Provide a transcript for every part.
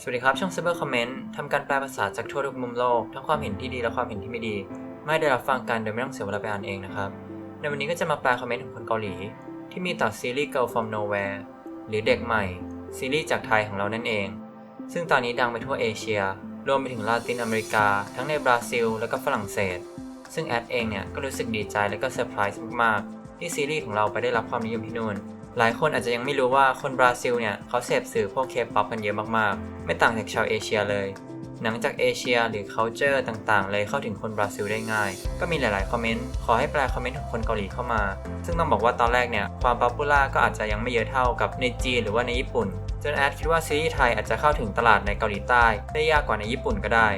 สวัสดีครับ ช่อง Cyber Comment ทำการแปลภาษาจากทั่วทุกมุมโลก ทั้งความเห็นที่ดีและความเห็นที่ไม่ดี ไม่ได้รับฟังกันโดยไม่ต้องเสียเวลาไปอ่านเองนะครับ ในวันนี้ก็จะมาแปลคอมเมนต์ของคนเกาหลี ที่มีต่อซีรีส์ Girl from Nowhere หรือเด็กใหม่ ซีรีส์จากไทยของเรานั่นเอง ซึ่งตอนนี้ดังไปทั่วเอเชีย รวมไปถึงลาตินอเมริกา ทั้งในบราซิล และก็ฝรั่งเศส ซึ่งแอดเองเนี่ยก็รู้สึกดีใจและก็เซอร์ไพรส์มากๆที่ซีรีส์ของเราไปได้รับความนิยมที่นู่น หลายคนอาจจะยังไม่รู้ว่าคนบราซิลเนี่ยเขาเสพสื่อพวกเคป๊อปกันเยอะมากๆ ไม่ต่างจากชาวเอเชียเลย หนังจากเอเชียหรือ culture ต่างๆ เลยเข้าถึงคนบราซิลได้ง่าย ก็มีหลายๆ คอมเมนต์ ขอให้แปลคอมเมนต์ของคนเกาหลีเข้ามา ซึ่งต้องบอกว่าตอนแรกเนี่ย ความป๊อปปูล่าก็อาจจะยังไม่เยอะเท่ากับในจีนหรือว่าในญี่ปุ่น จนแอดคิดว่าซีรีส์ไทยอาจจะเข้าถึงตลาดในเกาหลีใต้ได้ยากกว่าในญี่ปุ่นก็ได้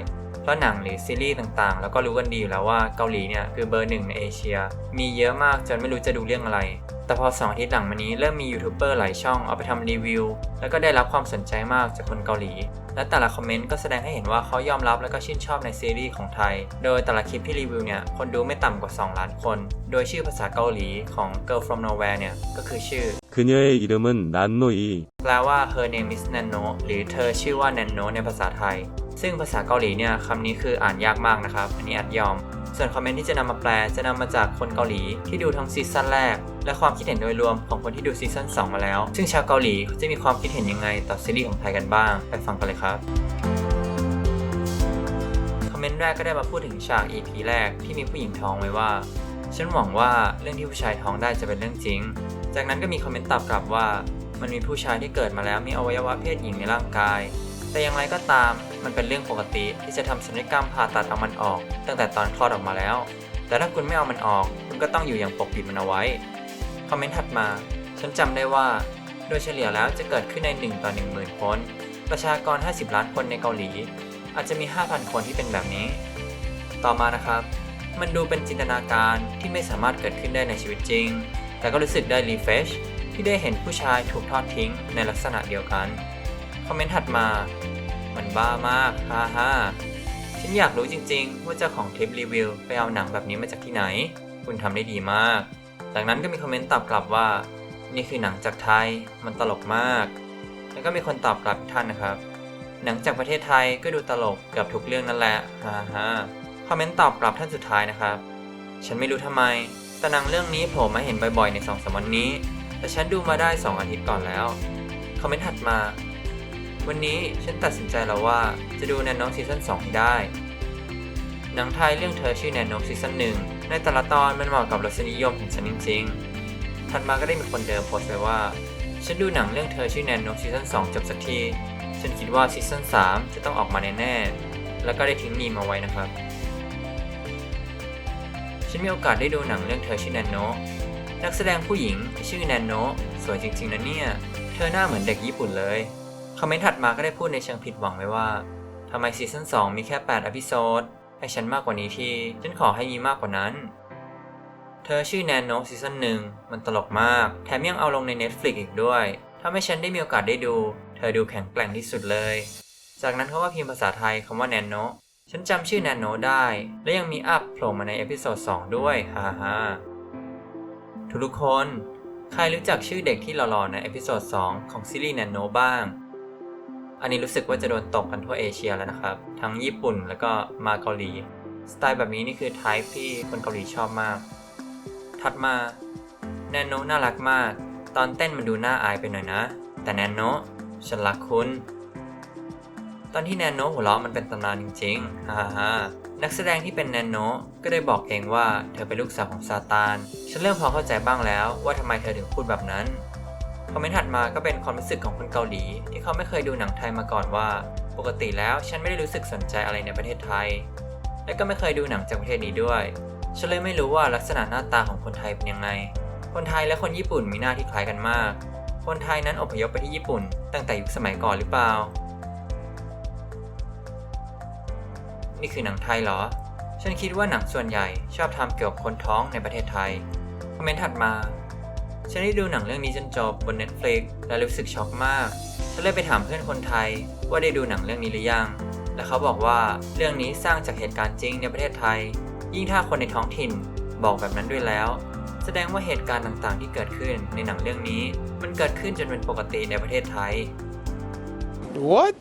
เพราะหนังหรือซีรีส์ต่างๆ แล้วก็รู้กันดีอยู่แล้วว่าเกาหลีเนี่ยคือเบอร์หนึ่งในเอเชีย มีเยอะมากจนไม่รู้จะดูเรื่องอะไร แต่พอสองอาทิตย์หลังมานี้เริ่มมียูทูบเบอร์หลายช่องเอาไปทำรีวิว แล้วก็ได้รับความสนใจมากจากคนเกาหลี และแต่ละคอมเมนต์ก็แสดงให้เห็นว่าเขายอมรับและก็ชื่นชอบในซีรีส์ของไทย โดยแต่ละคลิปที่รีวิวเนี่ย คนดูไม่ต่ำกว่า 2 ล้านคน โดยชื่อภาษาเกาหลีของ Girl from Nowhere เนี่ย ก็คือชื่อ 그녀의 이름은 난노이. แปลว่า her name is Nano หรือเธอชื่อว่า Nano ในภาษาไทย ซึ่งภาษาเกาหลีเนี่ยคำนี้คืออ่านยากมากนะครับ อันนี้อัดยอม ส่วนคอมเมนต์ที่จะนำมาแปลจะนำมาจากคนเกาหลีที่ดูทั้งซีซั่นแรก และความคิดเห็นโดยรวมของคนที่ดูซีซั่น2 มาแล้ว ซึ่งชาวเกาหลีเขาจะมีความคิดเห็นยังไงต่อซีรีส์ของไทยกันบ้าง ไปฟังกันเลยครับคอมเมนต์แรกก็ได้มาพูดถึงฉาก EP แรกที่มีผู้หญิงท้องไว้ว่าฉันหวังว่าเรื่องที่ผู้ชายท้องได้จะเป็นเรื่องจริง จากนั้นก็มีคอมเมนต์ตอบกลับว่า มันมีผู้ชายที่เกิดมาแล้วมีอวัยวะเพศหญิงในร่างกาย แต่อย่างไรก็ตามมันเป็นเรื่องปกติที่จะทำศัลยกรรมผ่าตัดเอามันออก ตั้งแต่ตอนคลอดออกมาแล้ว แต่ถ้าคุณไม่เอามันออก คุณก็ต้องอยู่อย่างปกปิดมันเอาไว้ คอมเมนต์ถัดมา ฉันจำได้ว่า โดยเฉลี่ยแล้วจะเกิดขึ้นใน 1 ต่อ 1 0,000 คน ประชากร 50 ล้านคนในเกาหลี อาจจะมี 5,000 คนที่เป็นแบบนี้ ต่อมานะครับ มันดูเป็นจินตนาการที่ไม่สามารถเกิดขึ้นได้ในชีวิตจริง แต่ก็รู้สึกได้รีเฟชที่ได้เห็นผู้ชายถูกทอดทิ้งในลักษณะเดียวกัน อมเมนต์ถัดมา มันบ้ามากฮ่าฮ่าฉันอยากรู้จริงๆ ว่าเจ้าของคลิปรีวิวไปเอาหนังแบบนี้มาจากที่ไหน คุณทำได้ดีมาก จากนั้นก็มีคอมเมนต์ตอบกลับว่า นี่คือหนังจากไทย มันตลกมาก แล้วก็มีคนตอบกลับท่านนะครับ หนังจากประเทศไทยก็ดูตลกเกือบทุกเรื่องนั่นแหละฮ่าฮ่าคอมเมนต์ตอบกลับท่านสุดท้ายนะครับ ฉันไม่รู้ทำไมแต่หนังเรื่องนี้โผล่มาเห็นบ่อยๆในสองสามวันนี้ แต่ฉันดูมาได้ 2 อาทิตย์ก่อนแล้ว คอมเมนต์ถัดมา วันนี้ฉันตัดสินใจแล้วว่าจะดูแนนโนซีซั่น2ให้ได้ หนังไทยเรื่องเธอชื่อแนนโนซีซั่นหนึ่งในแต่ละตอนมันเหมาะกับรสนิยมของฉันจริงๆถัดมาก็ได้มีคนเดิมโพสต์ไว้ว่า ฉันดูหนังเรื่องเธอชื่อแนนโนซีซั่น2 จบสักที ฉันคิดว่าซีซั่น3 จะต้องออกมาแน่ๆ แล้วก็ได้ทิ้งมีมาไว้นะครับ ฉันมีโอกาสได้ดูหนังเรื่องเธอชื่อแนนโนนักแสดงผู้หญิงชื่อแนนโนสวยจริงๆนะเนี่ย เธอหน้าเหมือนเด็กญี่ปุ่นเลย คอมเมนต์ถัดมาก็ได้พูดในเชิงผิดหวังไว้ว่าทำไมซีซั่น2มีแค่ 8อพิโซดให้ฉันมากกว่านี้ทีฉันขอให้มีมากกว่านั้น เธอชื่อแนนโนซีซั่นหนึ่งมันตลกมาก แถมยังเอาลงใน Netflix อีกด้วย ถ้าให้ฉันได้มีโอกาสได้ดู เธอดูแข็งแกร่งที่สุดเลย จากนั้นเขาก็พิมพ์ภาษาไทยคำว่าแนนโนฉันจำชื่อแนนโนได้ และยังมีอัพโผล่มาในเอพิโซด2ด้วยฮ่าฮ่าทุกคน ใครรู้จักชื่อเด็กที่หล่อๆในเอพิโซด2ของซีรีส์แนนโนบ้าง อันนี้รู้สึกว่าจะโดนตกกันทั่วเอเชียแล้วนะครับ ทั้งญี่ปุ่นแล้วก็มาเกาหลี สไตล์แบบนี้นี่คือไทป์ที่คนเกาหลีชอบมาก ถัดมา แนนโนน่ารักมาก ตอนเต้นมันดูน่าอายไปหน่อยนะ แต่แนนโนฉันรักคุณ ตอนที่แนนโนหัวเราะมันเป็นตำนานจริงๆฮ่าฮ่านักแสดงที่เป็นแนนโนก็ได้บอกเองว่าเธอเป็นลูกสาวของซาตาน ฉันเริ่มพอเข้าใจบ้างแล้วว่าทำไมเธอถึงพูดแบบนั้น คอมเมนต์ถัดมาก็เป็นความรู้สึกของคนเกาหลี ที่เขาไม่เคยดูหนังไทยมาก่อนว่า ปกติแล้วฉันไม่ได้รู้สึกสนใจอะไรในประเทศไทย และก็ไม่เคยดูหนังจากประเทศนี้ด้วยฉันเลยไม่รู้ว่าลักษณะหน้าตาของคนไทยเป็นยังไง คนไทยและคนญี่ปุ่นมีหน้าที่คล้ายกันมาก คนไทยนั้นอพยพไปที่ญี่ปุ่น ตั้งแต่ยุคสมัยก่อนหรือเปล่า นี่คือหนังไทยเหรอ ฉันคิดว่าหนังส่วนใหญ่ชอบทำเกี่ยวกับคนท้องในประเทศไทย คอมเมนต์ถัดมา ฉันได้ดูหนังเรื่องนี้จนจบบน Netflix และรู้สึกช็อกมาก ฉันเลยไปถามเพื่อนคนไทยว่าได้ดูหนังเรื่องนี้หรือยัง และเขาบอกว่าเรื่องนี้สร้างจากเหตุการณ์จริงในประเทศไทย ยิ่งถ้าคนในท้องถิ่นบอกแบบนั้นด้วยแล้ว แสดงว่าเหตุการณ์ต่างๆ ที่เกิดขึ้นในหนังเรื่องนี้ มันเกิดขึ้นจนเป็นปกติในประเทศไทย What?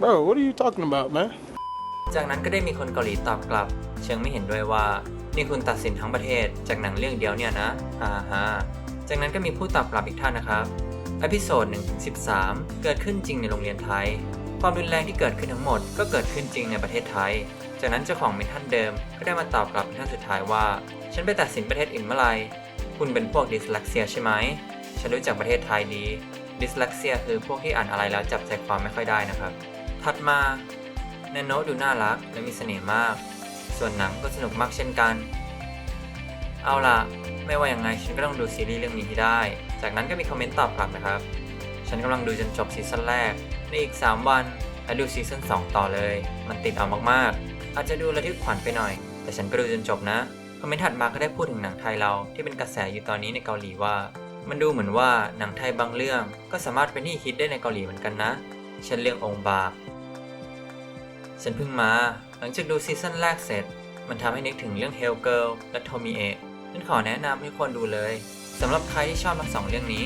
Bro, what are you talking about, man? จากนั้นก็ได้มีคนเกาหลีตอบกลับ เชิงไม่เห็นด้วยว่า นี่คุณตัดสินทั้งประเทศจากหนังเรื่องเดียวเนี่ยนะฮ่าฮ่าจากนั้นก็มีผู้ตอบกลับอีกท่านนะครับอพิโซด1-13 เกิดขึ้นจริงในโรงเรียนไทย ความรุนแรงที่เกิดขึ้นทั้งหมด ก็เกิดขึ้นจริงในประเทศไทย จากนั้นเจ้าของเมนท่านเดิม ก็ได้มาตอบกลับท่านสุดท้ายว่า ฉันไปตัดสินประเทศอื่นเมื่อไหร่คุณเป็นพวกดิสเลกเซียใช่ไหม ฉันรู้จักประเทศไทยดี ดิสเลกเซียคือพวกที่อ่านอะไรแล้วจับใจความไม่ค่อยได้นะครับ ถัดมา แนนโนดูน่ารักและมีเสน่ห์มาก ส่วนหนังก็สนุกมากเช่นกัน เอาล่ะ ไม่ว่าอย่างไงฉันก็ต้องดูซีรีส์เรื่องนี้ให้ได้ จากนั้นก็มีคอมเมนต์ตอบกลับนะครับ ฉันกำลังดูจนจบซีซั่นแรก ในอีก 3 วันและดูซีซั่น2 ต่อเลย มันติดเอามากๆ อาจจะดูระทึกขวัญไปหน่อย แต่ฉันก็ดูจนจบนะ คอมเมนต์ถัดมาก็ได้พูดถึงหนังไทยเราที่เป็นกระแสอยู่ตอนนี้ในเกาหลีว่า มันดูเหมือนว่าหนังไทยบางเรื่องก็สามารถเป็นที่ฮิตได้ในเกาหลีเหมือนกันนะ เช่นเรื่ององค์บาก ฉันเพิ่งมา หลังจากดูซีซั่นแรกเสร็จ มันทำให้นึกถึงเรื่อง Hell Girl และ t o m i เอะฉันขอแนะนำให้คนดูเลยสำหรับใครที่ชอบทั้งสองเรื่องนี้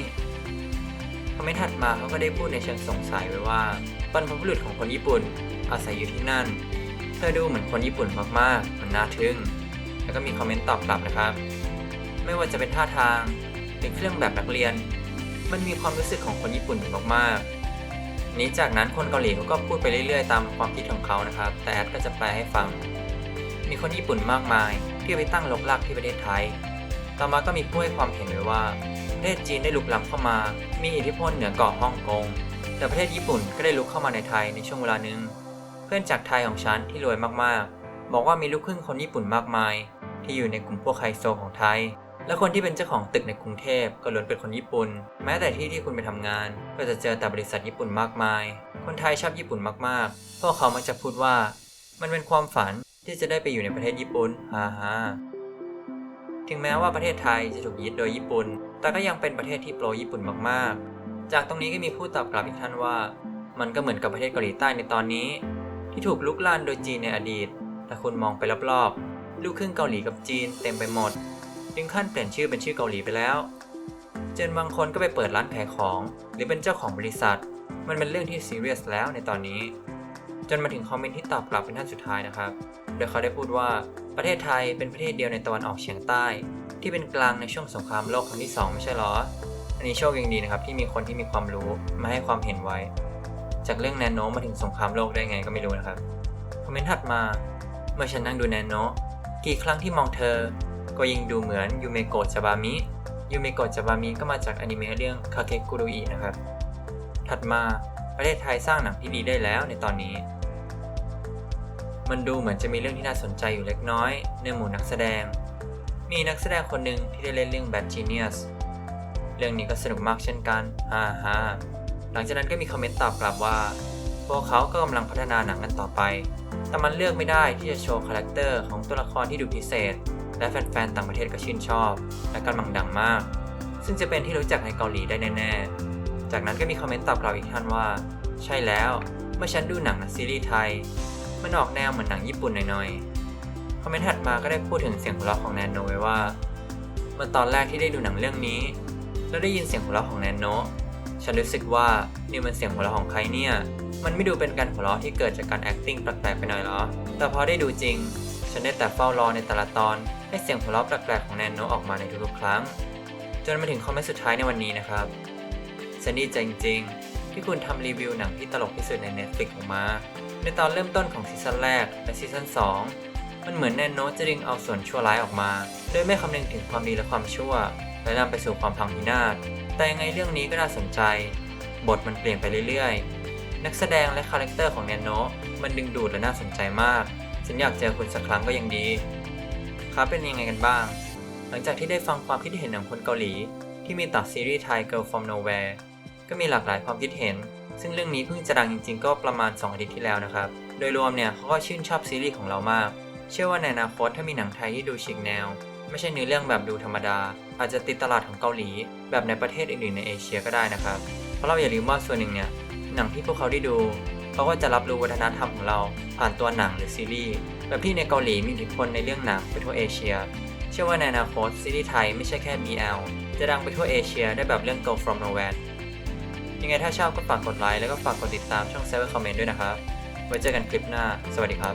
คอมเมนต์ถัดมาเขาก็ได้พูดในเชิงสงสัยไว้ว่าบรรพบุรุษของคนญี่ปุ่น อาศัยอยู่ที่นั่น เธอดูเหมือนคนญี่ปุ่นมากๆ มันน่าทึ่ง แล้วก็มีคอมเมนต์ตอบกลับนะครับ ไม่ว่าจะเป็นท่าทางหรือเครื่องแบบนักเรียน มันมีความรู้สึกของคนญี่ปุ่นอยู่มากๆ นี้จากนั้นคนเกาหลีเขาก็พูดไปเรื่อยๆ ตามความคิดของเขานะครับ แต่แอดก็จะแปลให้ฟัง มีคนญี่ปุ่นมากมายที่ไปตั้งรกรากที่ประเทศไทย ต่อมาก็มีผู้ให้ความเห็นไว้ว่าประเทศจีนได้ลุกล้ำเข้ามา มีอิทธิพลเหนือเกาะฮ่องกง แต่ประเทศญี่ปุ่นก็ได้ลุกเข้ามาในไทยในช่วงเวลาหนึ่ง เพื่อนจากไทยของฉันที่รวยมากๆ บอกว่ามีลูกครึ่งคนญี่ปุ่นมากมาย ที่อยู่ในกลุ่มพวกไฮโซของไทย และคนที่เป็นเจ้าของตึกในกรุงเทพก็ล้วนเป็นคนญี่ปุ่น แม้แต่ที่ที่คุณไปทำงาน ก็จะเจอแต่บริษัทญี่ปุ่นมากมาย คนไทยชอบญี่ปุ่นมากๆ พวกเขามักจะพูดว่า มันเป็นความฝันที่จะได้ไปอยู่ในประเทศญี่ปุ่นฮ่าฮ่าถึงแม้ว่าประเทศไทยจะถูกยึดโดยญี่ปุ่น แต่ก็ยังเป็นประเทศที่โปรญี่ปุ่นมากๆ จากตรงนี้ก็มีผู้ตอบกลับอีกท่านว่า มันก็เหมือนกับประเทศเกาหลีใต้ในตอนนี้ ที่ถูกลุกลานโดยจีนในอดีต แต่คุณมองไปรอบๆ ลูกครึ่งเกาหลีกับจีนเต็มไปหมด ถึงขั้นเปลี่ยนชื่อเป็นชื่อเกาหลีไปแล้ว เจนบางคนก็ไปเปิดร้านขายของ หรือเป็นเจ้าของบริษัท มันเป็นเรื่องที่ซีเรียสแล้วในตอนนี้ จนมาถึงคอมเมนต์ที่ตอบกลับเป็นท่านสุดท้ายนะครับ โดยเขาได้พูดว่าประเทศไทยเป็นประเทศเดียวในตะวันออกเฉียงใต้ ที่เป็นกลางในช่วงสงครามโลกครั้งที่สองไม่ใช่หรอ อันนี้โชคยังดีนะครับที่มีคนที่มีความรู้มาให้ความเห็นไว้ จากเรื่องแนโนมาถึงสงครามโลกได้ไงก็ไม่รู้นะครับ คอมเมนต์ถัดมา เมื่อฉันนั่งดูแนโนกี่ครั้งที่มองเธอ ก็ยิ่งดูเหมือนยูเมโกะจาบามิยูเมโกะจาบามิก็มาจากอนิเมะเรื่องคาเคกุรุอินะครับ ถัดมาประเทศไทยสร้างหนังที่ดีได้แล้วในตอนนี้ มันดูเหมือนจะมีเรื่องที่น่าสนใจอยู่เล็กน้อย ในหมู่นักแสดง มีนักแสดงคนหนึ่งที่ได้เล่นเรื่อง Bad Genius เรื่องนี้ก็สนุกมากเช่นกันฮ่าฮ่าหลังจากนั้นก็มีคอมเมนต์ตอบกลับว่า พวกเขาก็กำลังพัฒนาหนังกันต่อไป แต่มันเลือกไม่ได้ที่จะโชว์คาแรคเตอร์ของตัวละครที่ดูพิเศษ และแฟนๆ ต่างประเทศก็ชื่นชอบ และกำลังดังมาก ซึ่งจะเป็นที่รู้จักในเกาหลีได้แน่ๆ จากนั้นก็มีคอมเมนต์ตอบกลับอีกท่านว่า ใช่แล้ว เมื่อฉันดูหนังซีรีส์ไทย มันออกแนวเหมือนหนังญี่ปุ่นหน่อยๆ คอมเมนต์ถัดมาก็ได้พูดถึงเสียงหัวเราะของแนนโนไว้ว่า เมื่อตอนแรกที่ได้ดูหนังเรื่องนี้ แล้วได้ยินเสียงหัวเราะของแนนโนฉันรู้สึกว่านี่มันเสียงหัวเราะของใครเนี่ย มันไม่ดูเป็นการหัวเราะที่เกิดจากการ acting แปลกๆไปหน่อยหรอ แต่พอได้ดูจริง ฉันได้แต่เฝ้ารอในแต่ละตอน ให้เสียงหัวเราะแปลกๆของแนนโนออกมาในทุกๆครั้ง จนมาถึงคอมเมนต์สุดท้ายในวันนี้นะครับฉันดีใจจริงๆ ที่คุณทำรีวิวหนังที่ตลกที่สุดใน Netflix ออกมา ในตอนเริ่มต้นของซีซั่นแรกและซีซั่น2 มันเหมือนแนนโนจะดึงเอาส่วนชั่วร้ายออกมา โดยไม่คำนึงถึงความดีและความชั่ว และนำไปสู่ความพังพินาศ แต่ยังไงเรื่องนี้ก็น่าสนใจ บทมันเปลี่ยนไปเรื่อยๆ นักแสดงและคาแรคเตอร์ของแนนโนมันดึงดูดและน่าสนใจมาก ฉันอยากเจอคุณสักครั้งก็ยังดี ครับเป็นยังไงกันบ้าง หลังจากที่ได้ฟังความคิดเห็นของคนเกาหลี ที่มีต่อซีรีส์ไทย Girl from Nowhere ก็มีหลากหลายความคิดเห็น ซึ่งเรื่องนี้เพิ่งจะดังจริง ๆ ก็ประมาณ 2 อาทิตย์ที่แล้วนะครับ โดยรวมเนี่ยเขาก็ชื่นชอบซีรีส์ของเรามาก เชื่อว่าในอนาคตถ้ามีหนังไทยที่ดูฉีกแนว ไม่ใช่เนื้อเรื่องแบบดูธรรมดา อาจจะติดตลาดของเกาหลี แบบในประเทศอื่นๆในเอเชียก็ได้นะครับ เพราะเราอย่าลืมว่าส่วนหนึ่งเนี่ยหนังที่พวกเขาได้ดู เขาก็จะรับรู้วัฒนธรรมของเราผ่านตัวหนังหรือซีรีส์แบบที่ในเกาหลีมีอิทธิพลในเรื่องหนังไปทั่วเอเชีย เชื่อว่าในอนาคตซีรีส์ไทยไม่ใช่แค่ BL จะดังไปทั่วเอเชียได้แบบเรื่อง Go From Nowhere ยังไงถ้าชอบก็ฝากกดไลค์แล้วก็ฝากกดติดตามช่อง Cyber Comment ด้วยนะครับ ไว้เจอกันคลิปหน้า สวัสดีครับ